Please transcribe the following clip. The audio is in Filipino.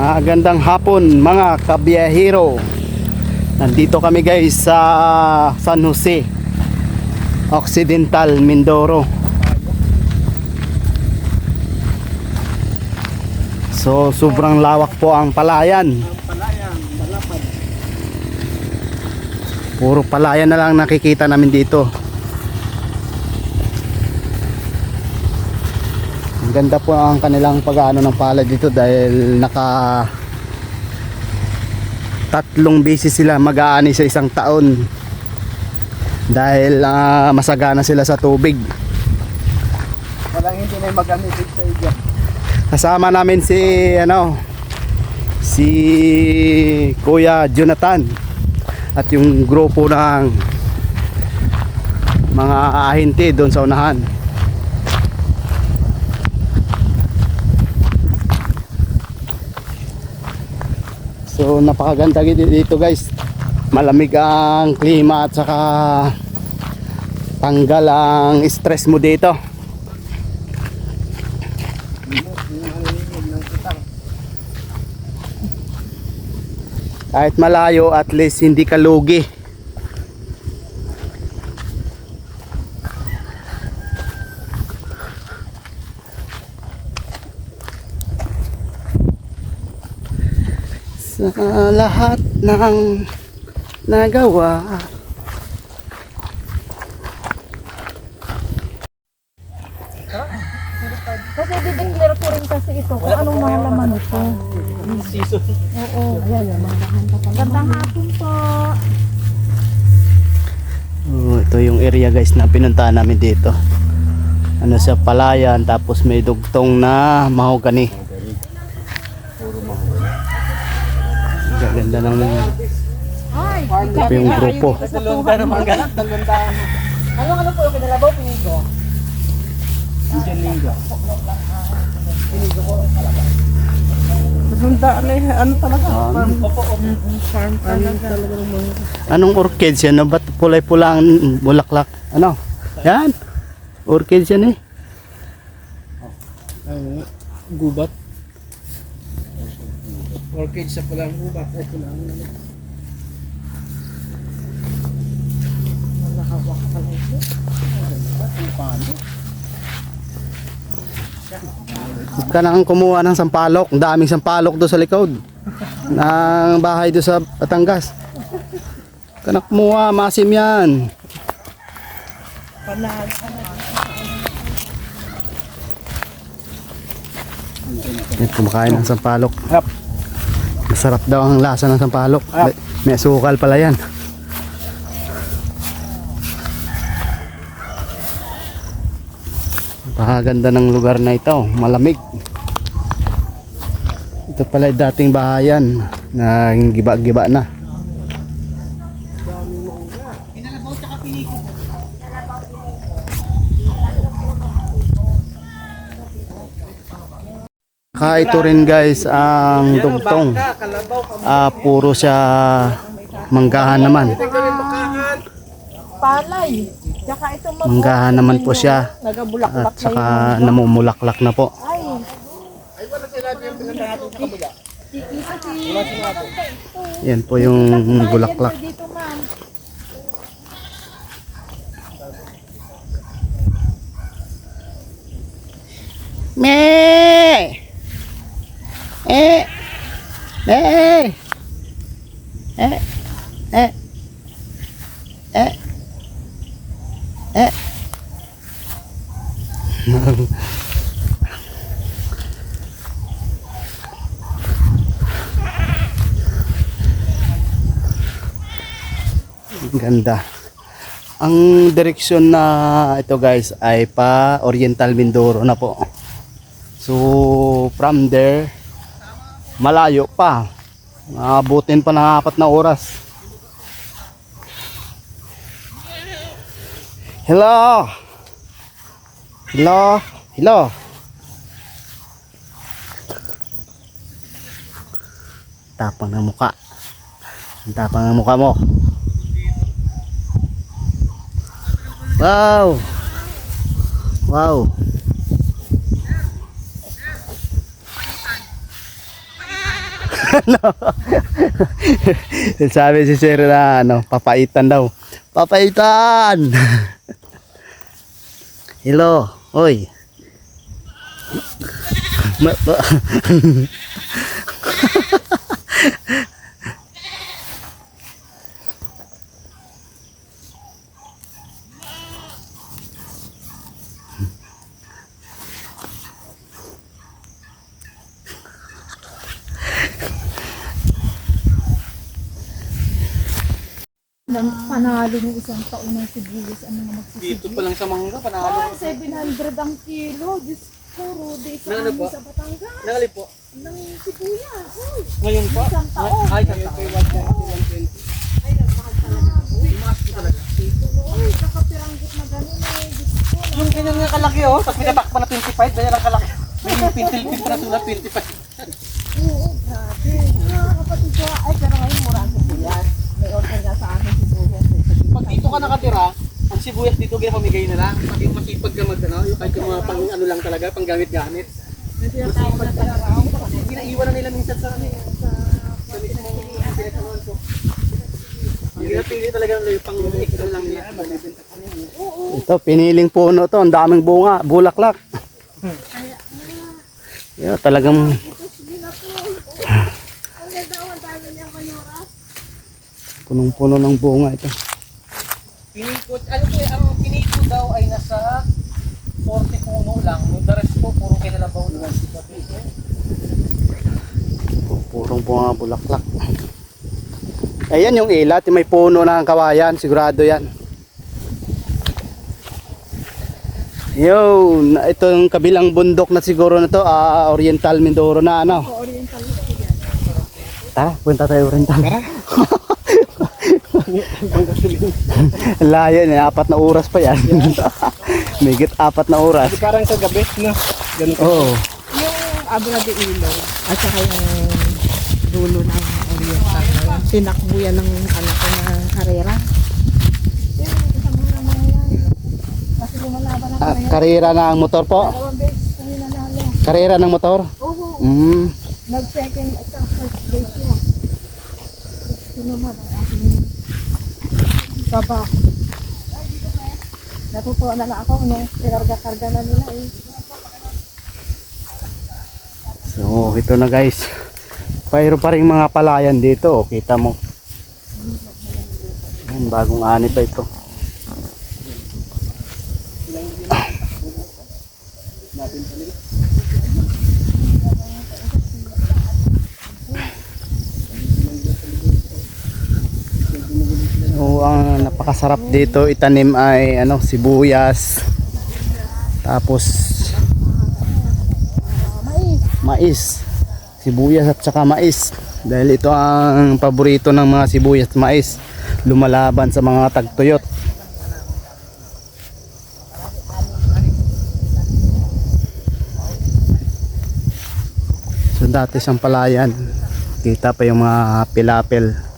Magandang hapon mga kabiyahero. Nandito kami guys sa San Jose Occidental, Mindoro. So sobrang lawak po ang palayan. Puro palayan na lang nakikita namin dito ganda po ang kanilang pag-ano ng palad dito dahil naka tatlong beses sila mag-aani sa isang taon dahil ah, masagana sila sa tubig. Walang hindi na magamit sa iyo. Kasama namin si ano si Kuya Jonathan at yung grupo ng mga ahente doon sa unahan. So napakaganda dito guys. Malamig ang klima at saka tanggal ang stress mo dito. Kahit malayo at least hindi ka lugi. Sa lahat ng nagawa Kasi dideclare ko rin kasi ito kung anong mga laman ito. Season. Oo, ayan yan. Gandang hapon po. Oh, ito yung area guys na pinuntahan namin dito. Ano sa palayan tapos may dugtong na mahogany. Gaganda ng Ay, ito yung grupo. Tayo naman tayo. ano ano po yung pinalabaw pinigo? Diyan linggo. Dalawang tayo na eh. Ano talaga? Farm. Opo, opo. Farm talaga. Anong orchids yan? Ba't pulay-pula ang bulaklak? Ano? Yan. Orchids yan eh. Gubat. Orchid sa pulang gubat. Ay, pulang Malahawak pala ito. Paano? Huwag ka nang kumuha ng sampalok. Ang daming sampalok doon sa likod. ng bahay doon sa Batangas. Huwag ka na kumuha. Masim yan. Yan, kumakain ng sampalok. Yep. Masarap daw ang lasa ng sampalok. Yep. May, may asukal pala yan. Napakaganda ng lugar na ito. Malamig. Ito pala dating bahayan na giba-giba na. Ka ito rin guys ang dugtong. Ah, puro siya manggahan naman. Palay. Manggahan naman po siya nagabulaklak at saka namumulaklak na po. Ay, Yan po yung bulaklak. Me! Eh! Eh! Eh! Eh! Eh! Eh! Ganda. Ang direksyon na ito guys ay pa Oriental Mindoro na po. So from there malayo pa. Maabutin pa ng apat na oras. Hello. Hello. Hello. Tapang ng muka. Ang tapang ng muka mo. Wow. Wow. Ano. Sabi si Sir na ano, papaitan daw. Papaitan! Hello, oy. panalo ng isang taon ng sibuyas, ano nga magsisibuyas? Dito pa lang sa mangga, panalo. Ah, 700 ang kilo. Diyos ko, Rudy, sa Ano amin po? sa Batangas. Nangali po. Ng sibuyas. Uy, Ngayon po. isang taon. Ay, sa taon. Ay, nagmahal talaga. Uy, Uy, kakapiranggot na ganun eh. Diyos ko. Yung ganyan nga kalaki oh, tapos pinapak pa na 25, ganyan ang kalaki. May pintil-pin pa na sulat, 25. Oo, grabe. Ah, kapatid ko. Ay, pero ngayon mura ang sibuyas. May order nga sa akin sibuyas. eh. Pag dito ka nakatira, ang sibuyas dito ginapamigay na lang. Pag yung masipag ka mag ano, yung kahit yung mga pang ano lang talaga, pang gamit-gamit. Masipag talaga ako. Ginaiwan na nila minsan sa ano eh, sa sa mismong pinagkaroon ko. Ang ginapili talaga nila yung pang extra lang nila. Ito, piniling puno to. Ang daming bunga, bulaklak. Yeah, talagang punong-puno ng bunga ito. Piniko, ano po eh, ang piniko daw ay nasa 40 puno lang. Yung the rest po, puro kinalabaw na. Purong bunga bulaklak. Ayan yung ilat, yung may puno ng kawayan, sigurado yan. Yo, itong kabilang bundok na siguro na to, ah, Oriental Mindoro na ano. Oriental Tara, punta tayo Oriental. Layo na, apat na oras pa yan. Migit apat na oras. Parang sa gabi, no? Ganun. Oo. Yung Abra de Ilog at saka yung dulo ng Oriental na yun. Tinakbo yan ng anak ko na karera. Kasi Ah, karera ng motor po. Karera ng motor. Oo, Mm. nag-second at first place ko. Ito naman ang aking baba. Natutuwa na lang ako, no? Pinarga-karga na nila eh. So, ito na guys. Mayroon pa rin mga palayan dito. oh. Kita mo. Yan, bagong ani pa ito. So, ang napakasarap dito. Itanim ay ano, sibuyas. Tapos mais. Sibuyas at saka mais. Dahil ito ang paborito ng mga sibuyas at mais. Lumalaban sa mga tagtuyot. So dati siyang palayan. Kita pa yung mga pilapil